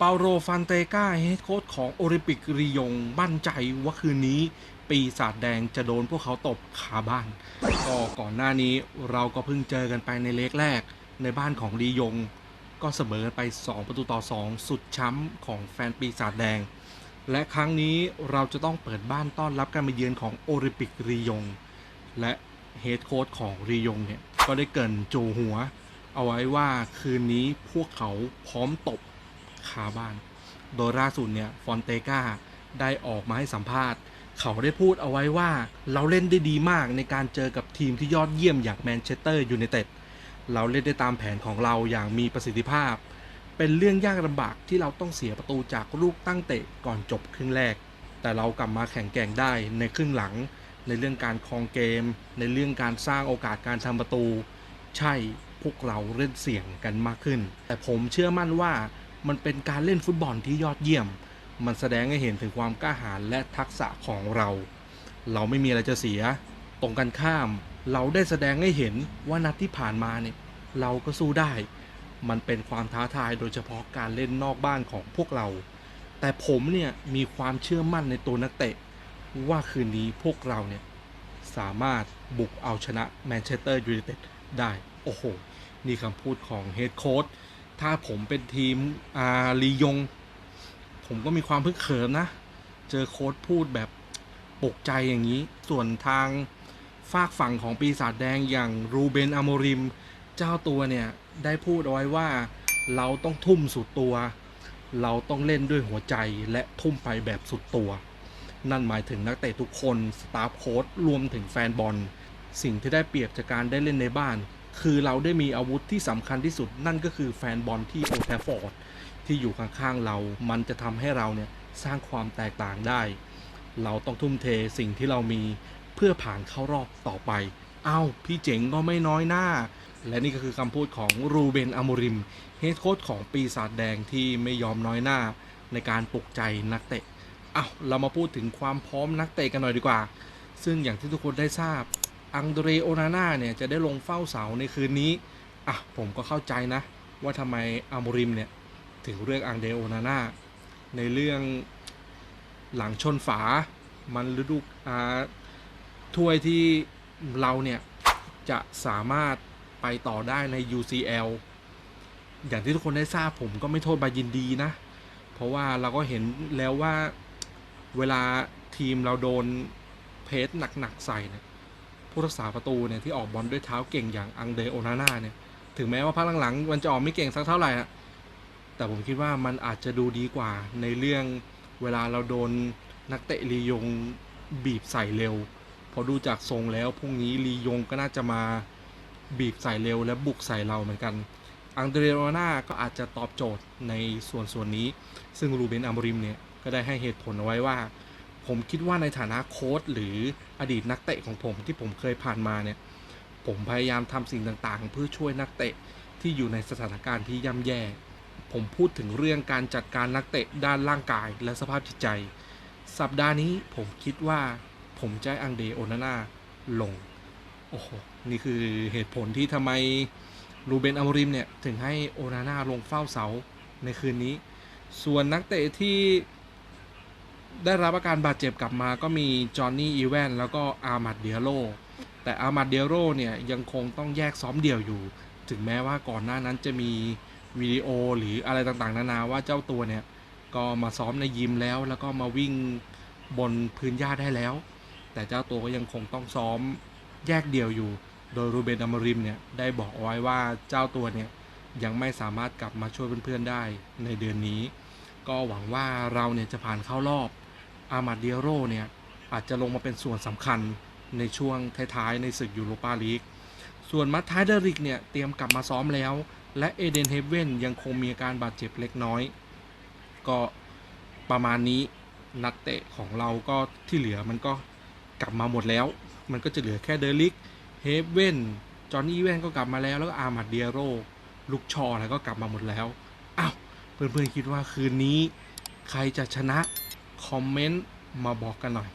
เปาโรฟันเตกาเฮดโค้ชของโอลิมปิกรียงมั่นใจว่าคืนนี้ปีศาจแดงจะโดนพวกเขาตบขาบ้าน ก็ก่อนหน้านี้เราก็เพิ่งเจอกันไปในเล็กแรก ในบ้านของรียง ก็เสมอไป 2 ประตูต่อ 2 สุดช้ำของแฟนปีศาจแดง และครั้งนี้เราจะต้องเปิดบ้านต้อนรับการมาเยือนของโอลิมปิกรียง และเฮดโค้ชของรียงเนี่ยก็ได้เกินจูหัว เอาไว้ว่าคืนนี้พวกเขาพร้อมตบ คาบ้าน โดยล่าสุดเนี่ยฟอนเตกาได้ออกมาให้สัมภาษณ์ เขาได้พูดเอาไว้ว่าเราเล่นได้ดีมากในการเจอกับทีมที่ยอดเยี่ยมอย่างแมนเชสเตอร์ยูไนเต็ดเราเล่นได้ตามแผนของเราอย่างมีประสิทธิภาพ เป็นเรื่องยากลำบากที่เราต้องเสียประตูจากลูกตั้งเตะก่อนจบครึ่งแรก แต่เรากลับมาแข่งแกร่งได้ในครึ่งหลัง ในเรื่องการครองเกม ในเรื่องการสร้างโอกาสการทำประตู ใช่พวกเราเล่นเสี่ยงกันมากขึ้น แต่ผมเชื่อมั่นว่า มันเป็นการเล่นฟุตบอลที่ยอดเยี่ยม มันแสดงให้เห็นถึงความกล้าหาญและทักษะของเรา เราไม่มีอะไรจะเสีย ตรงกันข้าม เราได้แสดงให้เห็นว่านัดที่ผ่านมาเนี่ยเราก็สู้ได้ มันเป็นความท้าทายโดยเฉพาะการเล่นนอกบ้านของพวกเรา แต่ผมเนี่ยมีความเชื่อมั่นในตัวนักเตะ ว่าคืนนี้พวกเราเนี่ยสามารถบุกเอาชนะแมนเชสเตอร์ยูไนเต็ดได้ โอ้โห นี่คำพูดของเฮดโค้ช ถ้าผมเป็นทีมอาลียง ผมก็มีความพึกเขิมนะ เจอโค้ชพูดแบบปกใจอย่างนี้ ส่วนทางฝากฝั่งของปีศาจแดงอย่างรูเบนอโมริม เจ้าตัวเนี่ย ได้พูดเอาไว้ว่าเราต้องทุ่มสุดตัว เราต้องเล่นด้วยหัวใจและทุ่มไปแบบสุดตัว นั่นหมายถึงนักเตะทุกคน สตาฟโค้ชรวมถึงแฟนบอล สิ่งที่ได้เปรียบจากการได้เล่นในบ้าน คือเราได้มีอาวุธที่สำคัญที่สุดนั่นก็คือแฟนบอลที่โอแทฟฟอร์ดที่อยู่ข้างๆเรา มันจะทำให้เราเนี่ยสร้างความแตกต่างได้ เราต้องทุ่มเทสิ่งที่เรามีเพื่อผ่านเข้ารอบต่อไป เอ้า พี่เจ๋งก็ไม่น้อยหน้า และนี่ก็คือคำพูดของรูเบนอโมริมเฮดโค้ชของปีศาจแดงที่ไม่ยอมน้อยหน้า ในการปลุกใจนักเตะ เอ้า เรามาพูดถึงความพร้อมนักเตะกันหน่อยดีกว่า ซึ่งอย่างที่ทุกคนได้ทราบ อังเดรโอนาน่าเนี่ยจะได้ลงเฝ้าเสาในคืนนี้ อะ ผมก็เข้าใจนะ ว่าทำไมอาโมริมเนี่ยถึงเลือกอังเดรโอนาน่าในเรื่องหลังชนฝา มันฤดูอ่าถ้วยที่เราเนี่ยจะสามารถไปต่อได้ใน UCL อย่างที่ทุกคนได้ทราบผมก็ไม่โทษบายินดีนะ เพราะว่าเราก็เห็นแล้วว่าเวลาทีมเราโดนเพสหนัก ๆ ใส่เนี่ย ผู้รักษาประตูเนี่ยที่ออกบอลด้วยเท้าเก่งอย่างอังเดโอนาน่าเนี่ย ถึงแม้ว่าพักหลังๆมันจะออกไม่เก่งสักเท่าไหร่อะแต่ผมคิดว่ามันอาจจะดูดีกว่าในเรื่องเวลาเราโดนนักเตะลียงบีบใส่เร็ว พอดูจากทรงแล้วพรุ่งนี้ลียงก็น่าจะมาบีบใส่เร็วและบุกใส่เราเหมือนกัน อังเดรโอนาน่าก็อาจจะตอบโจทย์ในส่วนส่วนนี้ ซึ่งรูเบนอามริมเนี่ยก็ได้ให้เหตุผลเอาไว้ว่า ผมคิดว่าในฐานะโค้ชหรืออดีตนักเตะของผมที่ผมเคยผ่านมาเนี่ย ผมพยายามทำสิ่งต่างๆ เพื่อช่วยนักเตะที่อยู่ในสถานการณ์ที่ย่ำแย่ ผมพูดถึงเรื่องการจัดการนักเตะด้านร่างกายและสภาพจิตใจ สัปดาห์นี้ผมคิดว่าผมจะให้อังเดโอนาน่าลง โอ้โห นี่คือเหตุผลที่ทำไมรูเบนอามริมเนี่ย ถึงให้โอนาน่าลงเฝ้าเสาในคืนนี้ ส่วนนักเตะที่ ได้รับอาการบาดเจ็บกลับมาก็มีจอห์นนี่อีแวนแล้วก็อาร์มัดเดียโรแต่อาร์มัดเดียโรเนี่ยยังคงต้องแยกซ้อมเดี่ยวอยู่ ถึงแม้ว่าก่อนหน้านั้นจะมีวิดีโอหรืออะไรต่างๆ นานาว่าเจ้าตัวเนี่ย ก็มาซ้อมในยิมแล้ว แล้วก็มาวิ่งบนพื้นหญ้าได้แล้ว แต่เจ้าตัวก็ยังคงต้องซ้อมแยกเดี่ยวอยู่ โดยรูเบนอมริมเนี่ยได้บอกเอาไว้ว่าเจ้าตัวเนี่ยยังไม่สามารถกลับมาช่วยเพื่อนๆได้ในเดือนนี้ ก็หวังว่าเราเนี่ยจะผ่านเข้ารอบ อามาดเดียโรเนี่ยอาจจะลงมาเป็นส่วนสำคัญในช่วงท้ายๆในศึกยูโรปาลีก ส่วนมัตไทเดริกเนี่ยเตรียมกลับมาซ้อมแล้ว และเอเดนเฮเว่นยังคงมีอาการบาดเจ็บเล็กน้อย ก็ประมาณนี้นักเตะของเราก็ที่เหลือมันก็กลับมาหมดแล้ว มันก็จะเหลือแค่เดลิกเฮเว่นจอห์นนี่เวนก็กลับมาแล้ว แล้วก็อามาดเดียโรลูกชออะไรก็กลับมาหมดแล้วอ้าวเพื่อนๆคิดว่าคืนนี้ ใครจะชนะ คอมเมนต์มาบอกกันหน่อย